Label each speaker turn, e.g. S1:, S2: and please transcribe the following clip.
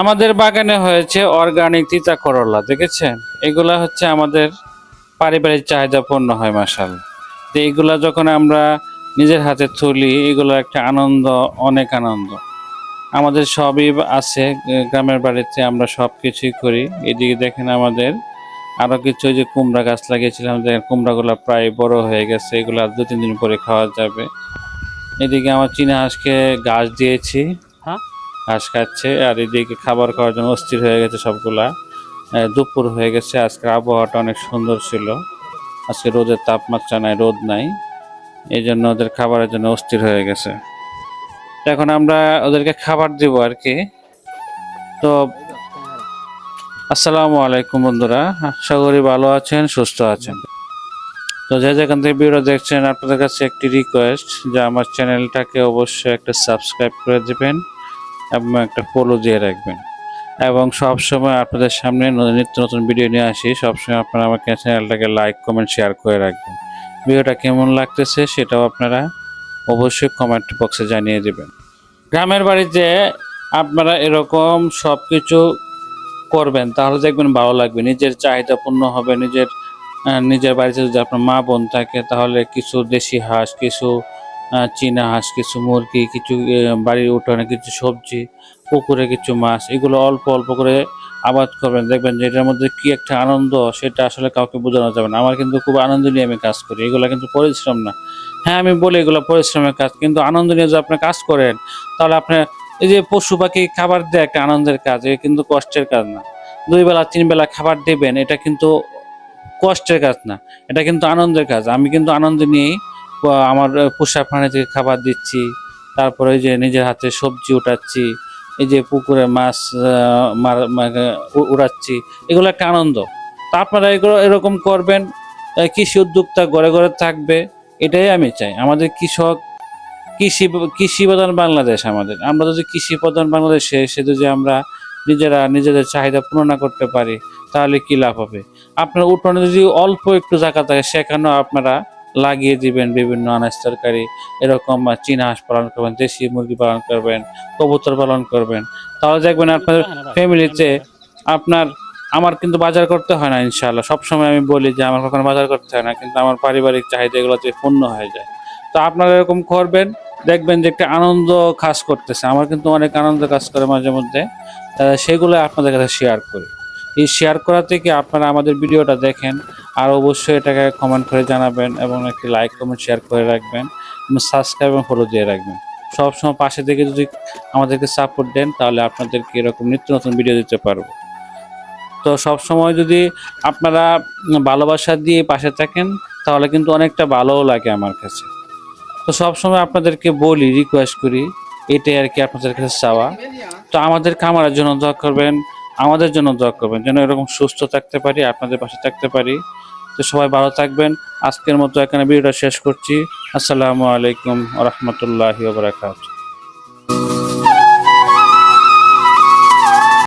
S1: আমাদের বাগানে হয়েছে অর্গানিক তিতা করলা দেখেছেন? এগুলা হচ্ছে আমাদের পারিবারিক চাহিদা পূর্ণ হয় মাসাল তো এগুলা যখন আমরা নিজের হাতে তুলি, এগুলো একটা আনন্দ, অনেক আনন্দ। আমাদের সবই আছে, গ্রামের বাড়িতে আমরা সব কিছুই করি। এদিকে দেখেন আমাদের আরও কিছু যে কুমড়া গাছ লাগিয়েছিলাম, দেখেন কুমড়াগুলো প্রায় বড় হয়ে গেছে, এগুলো আর দু তিন দিন পরে খাওয়া যাবে। এদিকে আমার চীনা হাঁসকে ঘাস দিয়েছি? ঘাস খাচ্ছে, আর এদিকে খাবার খাওয়ার জন্য অস্থির হয়ে গেছে সবগুলা। দুপুর হয়ে গেছে, আজকের আবহাওয়াটা অনেক সুন্দর ছিল। আজকে রোদের তাপমাত্রা নাই, রোদ নাই। এই জন্য ওদের খাবারের জন্য অস্থির হয়ে গেছে। এখন আমরা ওদেরকে খাবার দিব আর কি। তো, আসসালামু আলাইকুম বন্ধুরা। আশা করি ভালো আছেন, সুস্থ আছেন। তো যে যেখান থেকে ভিডিও দেখছেন, আপনাদের কাছে একটি রিকোয়েস্ট যে আমার চ্যানেলটাকে অবশ্যই একটা সাবস্ক্রাইব করে দিবেন। এবং একটা ফলো দিয়ে রাখবেন। এবং সবসময় আপনাদের সামনে নিত্য নতুন ভিডিও নিয়ে আসি। সবসময় আপনারা আমাকে চ্যানেলটাকে লাইক কমেন্ট শেয়ার করে রাখবেন। ভিডিওটা কেমন লাগতেছে সেটাও আপনারা অবশ্যই কমেন্ট বক্সে জানিয়ে দেবেন। গ্রামের বাড়িতে আপনারা এরকম সব কিছু করবেন, তাহলে দেখবেন ভালো লাগবে। নিজের চাহিদা পূর্ণ হবে, নিজের নিজের বাড়িতে যদি আপনার মা বোন থাকে, তাহলে কিছু দেশি হাঁস, কিছু চীনা হাঁস, কিছু মুরগি, কিছু বাড়ির উঠোনে কিছু সবজি, পুকুরে কিছু মাছ, এগুলো অল্প অল্প করে আবাদ করবেন। দেখবেন যে এটার মধ্যে কি একটা আনন্দ, সেটা আসলে কাউকে বোঝানো যাবে না। আমার কিন্তু খুব আনন্দ নিয়ে আমি কাজ করি। এগুলো কিন্তু পরিশ্রম না। হ্যাঁ আমি বলি এগুলো পরিশ্রমের কাজ, কিন্তু আনন্দ নিয়ে যদি আপনি কাজ করেন, তাহলে আপনি এই যে পশু পাখি খাবার দেয় একটা আনন্দের কাজ এটা কিন্তু কষ্টের কাজ না। দুই বেলা, তিন বেলা খাবার দেবেন, এটা কিন্তু কষ্টের কাজ না। এটা কিন্তু আনন্দের কাজ। আমি কিন্তু আনন্দ নিয়েই আমার পোষা প্রাণী থেকে খাবার দিচ্ছি, তারপরে যে নিজের হাতে সবজি উঠাচ্ছি, এই যে পুকুরে মাছ উড়াচ্ছি, এগুলো একটা আনন্দ। তা আপনারা এগুলো এরকম করবেন কৃষি উদ্যোক্তা ঘরে ঘরে থাকবে, এটাই আমি চাই। আমাদের কৃষক, কৃষি কৃষি প্রধান বাংলাদেশ আমাদের। আমরা যদি কৃষি প্রধান বাংলাদেশে এসে যদি আমরা নিজেরা নিজেদের চাহিদা পূরণ করতে পারি, তাহলে কি লাভ হবে? আপনার উঠোনে যদি অল্প একটু জায়গা থাকে, সেখানেও আপনারা লাগিয়ে দিবেন বিভিন্ন আনাজ তরকারি এরকম চীনা হাঁস পালন করবেন দেশি মুরগি পালন করবেন কবুতর পালন করবেন। তাহলে দেখবেন আপনার ফ্যামিলিতে আপনার আমার কিন্তু বাজার করতে হয় না ইনশাল্লাহ সবসময় আমি বলি যে আমার কখনো বাজার করতে হয় না কিন্তু আমার পারিবারিক চাহিদা এগুলোতে পূর্ণ হয়ে যায়। তো আপনারা এরকম করবেন দেখবেন যে একটা আনন্দ কাজ করতেছে। আমার কিন্তু অনেক আনন্দ কাজ করে মাঝে মধ্যে। সেগুলো আপনাদের কাছে শেয়ার করি। এই শেয়ার করা থেকে আপনারা আমাদের ভিডিওটা দেখেন। আর অবশ্যই এটাকে কমেন্ট করে জানাবেন এবং একটি লাইক কমেন্ট শেয়ার করে রাখবেন এবং সাবস্ক্রাইব এবং ফলো দিয়ে রাখবেন। সবসময় পাশে থেকে যদি আমাদেরকে সাপোর্ট দেন, তাহলে আপনাদেরকে এরকম নিত্য নতুন ভিডিও দিতে পারব। তো সব সময় যদি আপনারা ভালোবাসা দিয়ে পাশে থাকেন, তাহলে কিন্তু অনেকটা ভালোও লাগে আমার কাছে। তো সব সময় আপনাদেরকে বলি রিকোয়েস্ট করি, এটাই আর কি আপনাদের কাছে চাওয়া। তো আমাদের খামারের জন্য দোয়া করবেন আমাদের জন্য দোয়া করবেন, যেন এরকম সুস্থ থাকতে পারি, আপনাদের পাশে থাকতে পারি। তো সবাই ভালো থাকবেন। আজকের মতো এখানে ভিডিওটা শেষ করছি। আসসালামু আলাইকুম রহমতুল্লাহ ওবরাকাতুহ